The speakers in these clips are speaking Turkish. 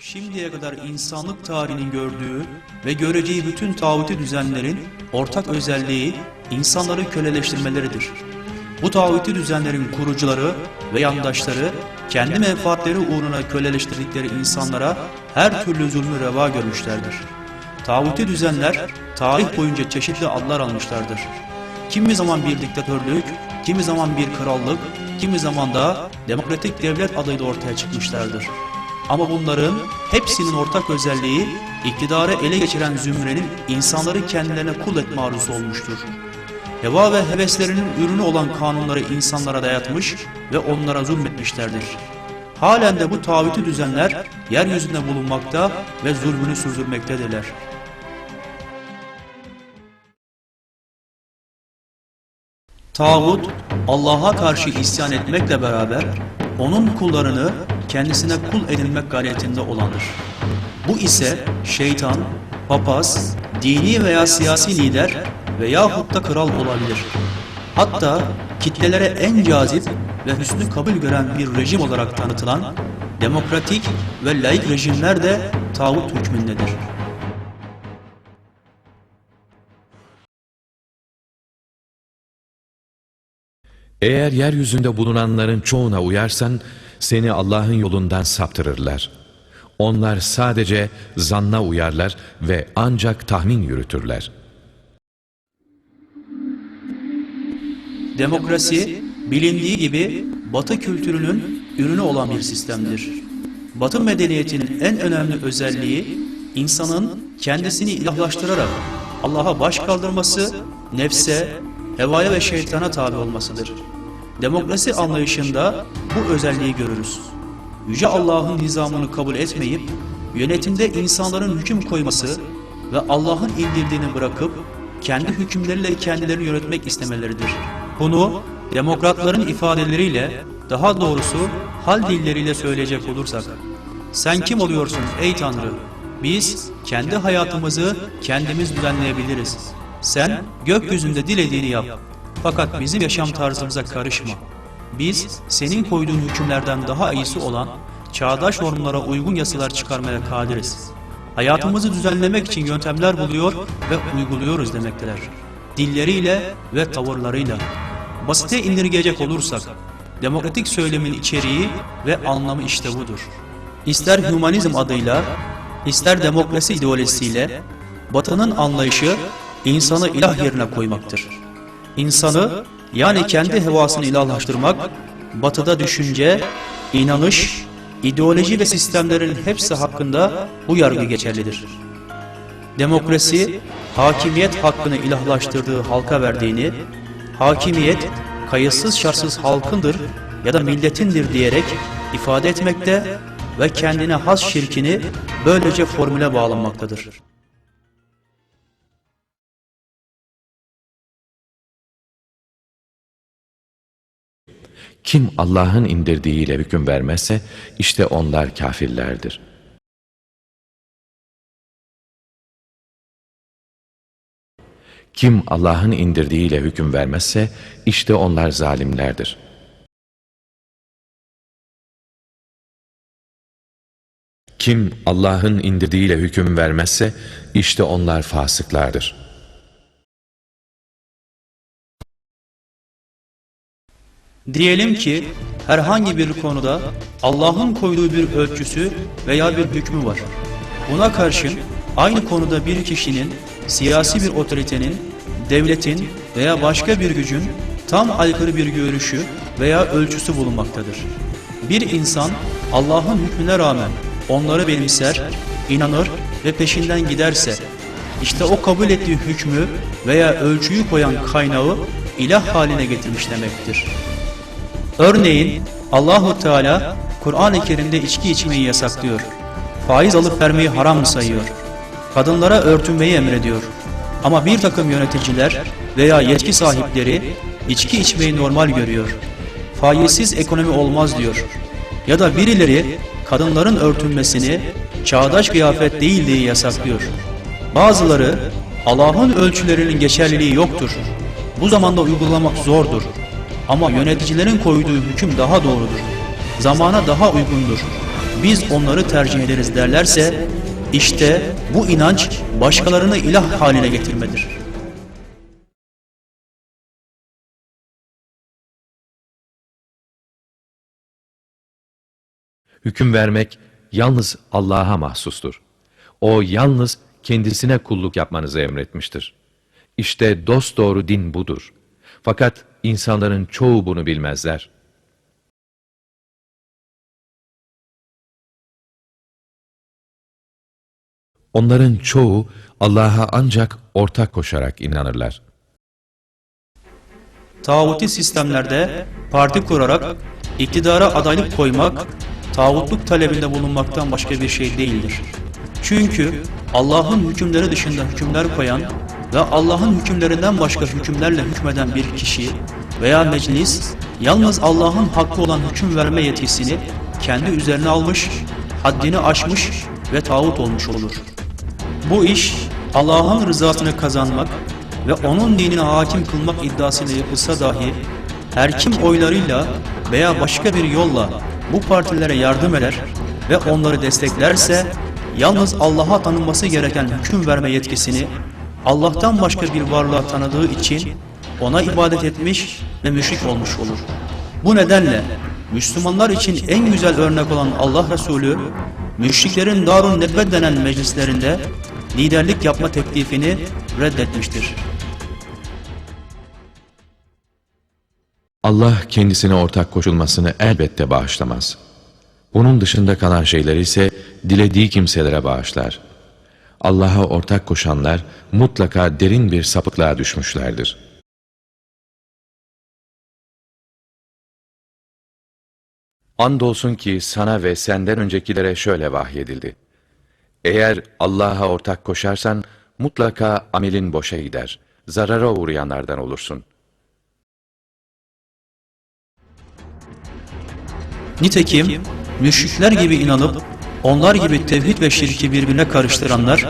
Şimdiye kadar insanlık tarihinin gördüğü ve göreceği bütün tağuti düzenlerin ortak özelliği insanları köleleştirmeleridir. Bu tağuti düzenlerin kurucuları ve yandaşları kendi menfaatleri uğruna köleleştirdikleri insanlara her türlü zulmü reva görmüşlerdir. Tağuti düzenler tarih boyunca çeşitli adlar almışlardır. Kimi zaman bir diktatörlük, kimi zaman bir krallık, kimi zaman da demokratik devlet adıyla ortaya çıkmışlardır. Ama bunların hepsinin ortak özelliği iktidarı ele geçiren zümrenin insanları kendilerine kul etme arzusu olmuştur. Heva ve heveslerinin ürünü olan kanunları insanlara dayatmış ve onlara zulmetmişlerdir. Halen de bu tağuti düzenler yeryüzünde bulunmakta ve zulmünü sürdürmektedirler. Tağut, Allah'a karşı isyan etmekle beraber onun kullarını kendisine kul edinmek gayretinde olandır. Bu ise şeytan, papaz, dini veya siyasi lider veyahut da kral olabilir. Hatta kitlelere en cazip ve hüsnü kabul gören bir rejim olarak tanıtılan demokratik ve laik rejimler de tağut hükmündedir. Eğer yeryüzünde bulunanların çoğuna uyarsan seni Allah'ın yolundan saptırırlar. Onlar sadece zanna uyarlar ve ancak tahmin yürütürler. Demokrasi, bilindiği gibi Batı kültürünün ürünü olan bir sistemdir. Batı medeniyetinin en önemli özelliği, insanın kendisini ilahlaştırarak Allah'a baş kaldırması, nefse, hevaya ve şeytana tabi olmasıdır. Demokrasi anlayışında bu özelliği görürüz. Yüce Allah'ın nizamını kabul etmeyip, yönetimde insanların hüküm koyması ve Allah'ın indirdiğini bırakıp, kendi hükümleriyle kendilerini yönetmek istemeleridir. Bunu demokratların ifadeleriyle, daha doğrusu hal dilleriyle söyleyecek olursak, sen kim oluyorsun ey Tanrı? Biz kendi hayatımızı kendimiz düzenleyebiliriz. Sen gökyüzünde dilediğini yap. Fakat bizim yaşam tarzımıza karışma. Biz senin koyduğun hükümlerden daha iyisi olan çağdaş normlara uygun yasalar çıkarmaya kadiriz. Hayatımızı düzenlemek için yöntemler buluyor ve uyguluyoruz demekteler. Dilleriyle ve tavırlarıyla. Basite indirgeyecek olursak, demokratik söylemin içeriği ve anlamı işte budur. İster hümanizm adıyla, ister demokrasi ideolojisiyle, Batı'nın anlayışı insanı ilah yerine koymaktır. İnsanı yani kendi hevasını ilahlaştırmak, Batı'da düşünce, inanış, ideoloji ve sistemlerin hepsi hakkında bu yargı geçerlidir. Demokrasi, hakimiyet hakkını ilahlaştırdığı halka verdiğini, hakimiyet kayıtsız şartsız halkındır ya da milletindir diyerek ifade etmekte ve kendine has şirkini böylece formüle bağlanmaktadır. Kim Allah'ın indirdiğiyle hüküm vermezse işte onlar kafirlerdir. Kim Allah'ın indirdiğiyle hüküm vermezse işte onlar zalimlerdir. Kim Allah'ın indirdiğiyle hüküm vermezse işte onlar fasıklardır. Diyelim ki herhangi bir konuda Allah'ın koyduğu bir ölçüsü veya bir hükmü var. Buna karşın aynı konuda bir kişinin, siyasi bir otoritenin, devletin veya başka bir gücün tam aykırı bir görüşü veya ölçüsü bulunmaktadır. Bir insan Allah'ın hükmüne rağmen onları benimser, inanır ve peşinden giderse, işte o kabul ettiği hükmü veya ölçüyü koyan kaynağı ilah haline getirmiş demektir. Örneğin Allahu Teala Kur'an-ı Kerim'de içki içmeyi yasaklıyor. Faiz alıp vermeyi haram sayıyor. Kadınlara örtünmeyi emrediyor. Ama bir takım yöneticiler veya yetki sahipleri içki içmeyi normal görüyor. Faizsiz ekonomi olmaz diyor. Ya da birileri kadınların örtünmesini çağdaş kıyafet değil diye yasaklıyor. Bazıları Allah'ın ölçülerinin geçerliliği yoktur. Bu zamanda uygulamak zordur. Ama yöneticilerin koyduğu hüküm daha doğrudur. Zamana daha uygundur. biz onları tercih ederiz derlerse işte bu inanç başkalarını ilah haline getirmedir. Hüküm vermek yalnız Allah'a mahsustur. O yalnız kendisine kulluk yapmanızı emretmiştir. İşte dosdoğru din budur. Fakat insanların çoğu bunu bilmezler. Onların çoğu Allah'a ancak ortak koşarak inanırlar. Tağuti sistemlerde parti kurarak iktidara adaylık koymak, tağutluk talebinde bulunmaktan başka bir şey değildir. Çünkü Allah'ın hükümleri dışında hükümler koyan ve Allah'ın hükümlerinden başka hükümlerle hükmeden bir kişi veya meclis yalnız Allah'ın hakkı olan hüküm verme yetkisini kendi üzerine almış, haddini aşmış ve tağut olmuş olur. Bu iş Allah'ın rızasını kazanmak ve onun dinine hakim kılmak iddiasıyla yapılsa dahi her kim oylarıyla veya başka bir yolla bu partilere yardım eder ve onları desteklerse yalnız Allah'a tanınması gereken hüküm verme yetkisini Allah'tan başka bir varlığa tanıdığı için ona ibadet etmiş ve müşrik olmuş olur. Bu nedenle Müslümanlar için en güzel örnek olan Allah Resulü, müşriklerin Darun Nedve denen meclislerinde liderlik yapma teklifini reddetmiştir. Allah kendisine ortak koşulmasını elbette bağışlamaz. Bunun dışında kalan şeyleri ise dilediği kimselere bağışlar. Allah'a ortak koşanlar mutlaka derin bir sapıklığa düşmüşlerdir. Andolsun ki sana ve senden öncekilere şöyle vahyedildi. Eğer Allah'a ortak koşarsan mutlaka amelin boşa gider, zarara uğrayanlardan olursun.'' Nitekim müşrikler gibi inanıp onlar gibi tevhid ve şirki birbirine karıştıranlar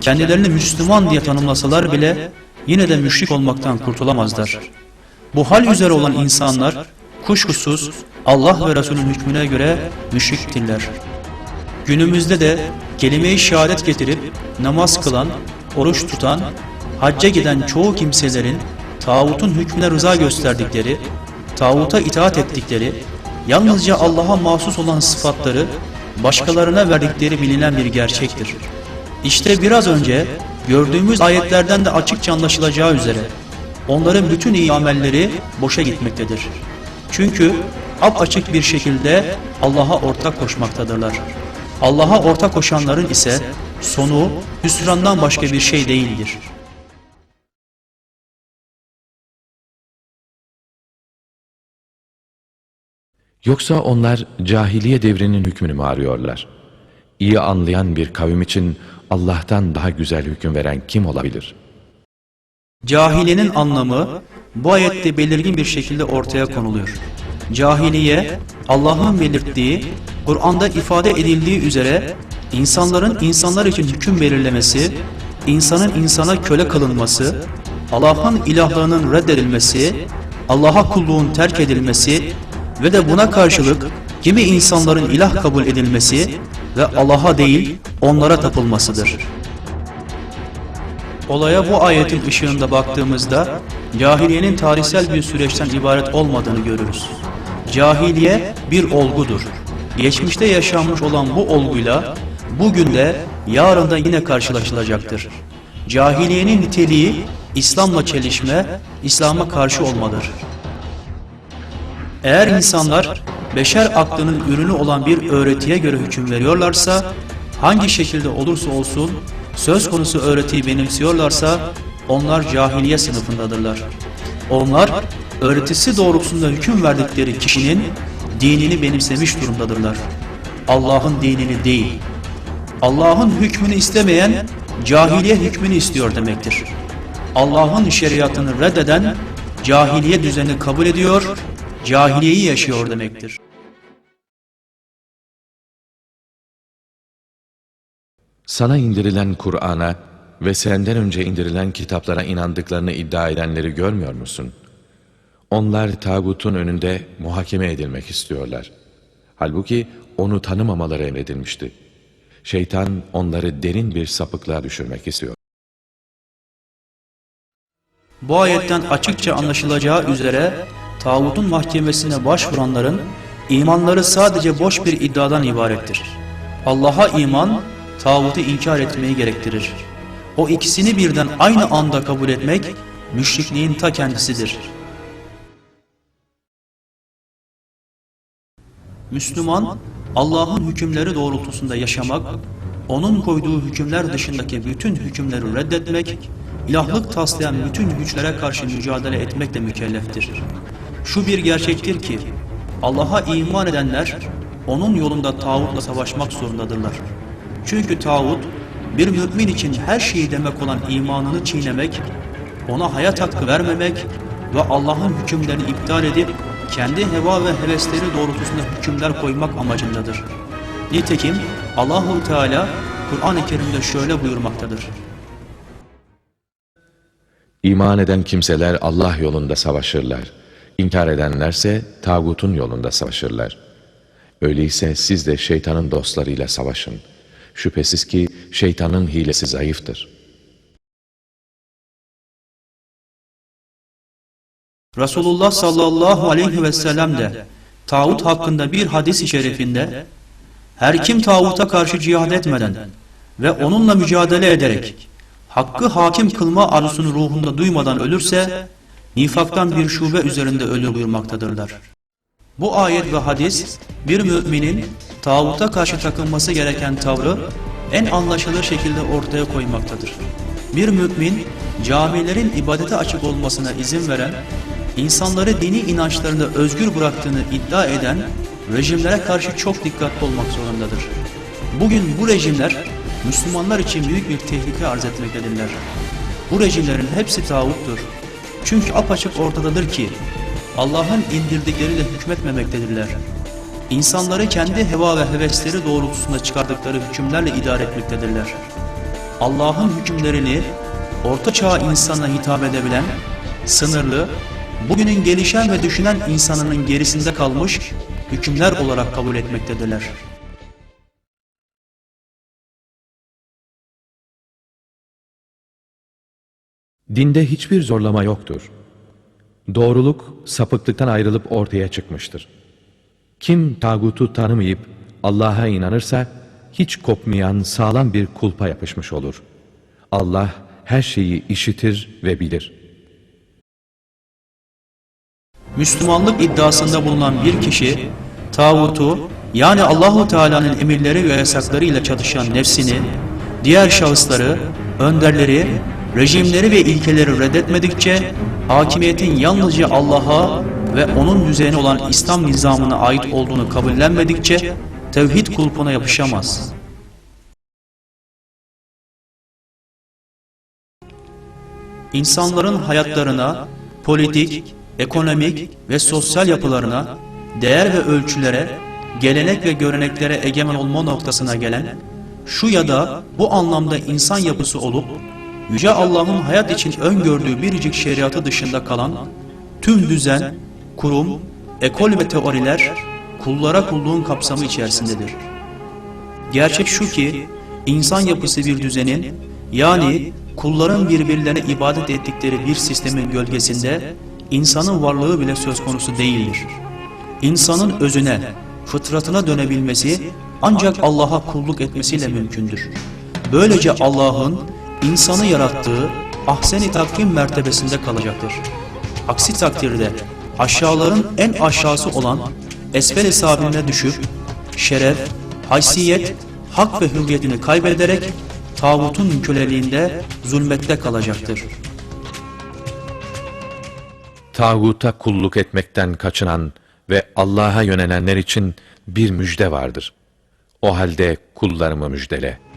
kendilerini Müslüman diye tanımlasalar bile yine de müşrik olmaktan kurtulamazlar. Bu hal üzere olan insanlar kuşkusuz Allah ve Resulün hükmüne göre müşriktirler. Günümüzde de kelime-i şehadet getirip namaz kılan, oruç tutan, hacca giden çoğu kimselerin tağutun hükmüne rıza gösterdikleri, tağuta itaat ettikleri, yalnızca Allah'a mahsus olan sıfatları başkalarına verdikleri bilinen bir gerçektir. İşte biraz önce gördüğümüz ayetlerden de açıkça anlaşılacağı üzere onların bütün iyi amelleri boşa gitmektedir. Çünkü açık bir şekilde Allah'a ortak koşmaktadırlar. Allah'a ortak koşanların ise sonu hüsrandan başka bir şey değildir. Yoksa onlar cahiliye devrinin hükmünü mü arıyorlar? İyi anlayan bir kavim için Allah'tan daha güzel hüküm veren kim olabilir? Cahiliyenin anlamı bu ayette belirgin bir şekilde ortaya konuluyor. Cahiliye, Allah'ın belirttiği, Kur'an'da ifade edildiği üzere insanların insanlar için hüküm belirlemesi, insanın insana köle kılınması, Allah'ın ilahlığının reddedilmesi, Allah'a kulluğun terk edilmesi ve de buna karşılık kimi insanların ilah kabul edilmesi ve Allah'a değil onlara tapılmasıdır. Olaya bu ayetin ışığında baktığımızda cahiliyenin tarihsel bir süreçten ibaret olmadığını görürüz. Cahiliye bir olgudur. Geçmişte yaşanmış olan bu olguyla bugün de yarın da yine karşılaşılacaktır. Cahiliyenin niteliği İslam'la çelişme, İslam'a karşı olmadır. Eğer insanlar beşer aklının ürünü olan bir öğretiye göre hüküm veriyorlarsa, hangi şekilde olursa olsun söz konusu öğretiyi benimsiyorlarsa onlar cahiliye sınıfındadırlar. Onlar öğretisi doğrultusunda hüküm verdikleri kişinin dinini benimsemiş durumdadırlar. Allah'ın dinini değil. Allah'ın hükmünü istemeyen cahiliye hükmünü istiyor demektir. Allah'ın şeriatını reddeden cahiliye düzenini kabul ediyor, cahiliyeyi yaşıyor demektir. Sana indirilen Kur'an'a ve senden önce indirilen kitaplara inandıklarını iddia edenleri görmüyor musun? Onlar tağutun önünde muhakeme edilmek istiyorlar. Halbuki onu tanımamaları emredilmişti. Şeytan onları derin bir sapıklığa düşürmek istiyor. Bu ayetten açıkça anlaşılacağı üzere tağutun mahkemesine başvuranların imanları sadece boş bir iddiadan ibarettir. Allah'a iman, tağutu inkar etmeyi gerektirir. O ikisini birden aynı anda kabul etmek, müşrikliğin ta kendisidir. Müslüman, Allah'ın hükümleri doğrultusunda yaşamak, onun koyduğu hükümler dışındaki bütün hükümleri reddetmek, ilahlık taslayan bütün güçlere karşı mücadele etmekle mükelleftir. Şu bir gerçektir ki, Allah'a iman edenler, onun yolunda tağutla savaşmak zorundadırlar. Çünkü tağut, bir mümin için her şeyi demek olan imanını çiğnemek, ona hayat hakkı vermemek ve Allah'ın hükümlerini iptal edip kendi heva ve hevesleri doğrultusunda hükümler koymak amacındadır. Nitekim Allahu Teala Kur'an-ı Kerim'de şöyle buyurmaktadır. İman eden kimseler Allah yolunda savaşırlar. İnkar edenlerse tağutun yolunda savaşırlar. Öyleyse siz de şeytanın dostlarıyla savaşın. Şüphesiz ki şeytanın hilesi zayıftır. Resulullah sallallahu aleyhi ve sellem de tağut hakkında bir hadis-i şerifinde her kim tağuta karşı cihad etmeden ve onunla mücadele ederek hakkı hakim kılma arzusunu ruhunda duymadan ölürse nifaktan bir şube üzerinde ölür buyurmaktadırlar. Bu ayet ve hadis bir müminin tağuta karşı takılması gereken tavrı en anlaşılır şekilde ortaya koymaktadır. Bir mümin camilerin ibadete açık olmasına izin veren, insanları dini inançlarında özgür bıraktığını iddia eden rejimlere karşı çok dikkatli olmak zorundadır. Bugün bu rejimler Müslümanlar için büyük bir tehlike arz etmektedirler. Bu rejimlerin hepsi tağuttur. Çünkü apaçık ortadadır ki Allah'ın indirdikleriyle hükmetmemektedirler. İnsanları kendi heva ve hevesleri doğrultusunda çıkardıkları hükümlerle idare etmektedirler. Allah'ın hükümlerini orta çağ insanına hitap edebilen, sınırlı, bugünün gelişen ve düşünen insanının gerisinde kalmış hükümler olarak kabul etmektedirler. Dinde hiçbir zorlama yoktur. Doğruluk sapıklıktan ayrılıp ortaya çıkmıştır. Kim tağutu tanımayıp Allah'a inanırsa hiç kopmayan sağlam bir kulpa yapışmış olur. Allah her şeyi işitir ve bilir. Müslümanlık iddiasında bulunan bir kişi tağutu yani Allahu Teala'nın emirleri ve yasakları ile çatışan nefsini, diğer şahısları, önderleri, rejimleri ve ilkeleri reddetmedikçe hakimiyetin yalnızca Allah'a ve onun düzeni olan İslam nizamına ait olduğunu kabullenmedikçe tevhid kulpuna yapışamaz. İnsanların hayatlarına, politik, ekonomik ve sosyal yapılarına, değer ve ölçülere, gelenek ve göreneklere egemen olma noktasına gelen, şu ya da bu anlamda insan yapısı olup, Yüce Allah'ın hayat için öngördüğü biricik şeriatı dışında kalan, tüm düzen, kurum, ekol ve teoriler, kullara kulluğun kapsamı içerisindedir. Gerçek şu ki, insan yapısı bir düzenin, yani kulların birbirlerine ibadet ettikleri bir sistemin gölgesinde, insanın varlığı bile söz konusu değildir. İnsanın özüne, fıtratına dönebilmesi ancak Allah'a kulluk etmesiyle mümkündür. Böylece Allah'ın insanı yarattığı ahsen-i takvim mertebesinde kalacaktır. Aksi takdirde aşağıların en aşağısı olan esfel-i sabiline düşüp şeref, haysiyet, hak ve hürriyetini kaybederek tağutun köleliğinde zulmette kalacaktır. Tağuta kulluk etmekten kaçınan ve Allah'a yönelenler için bir müjde vardır. O halde kullarımı müjdele.''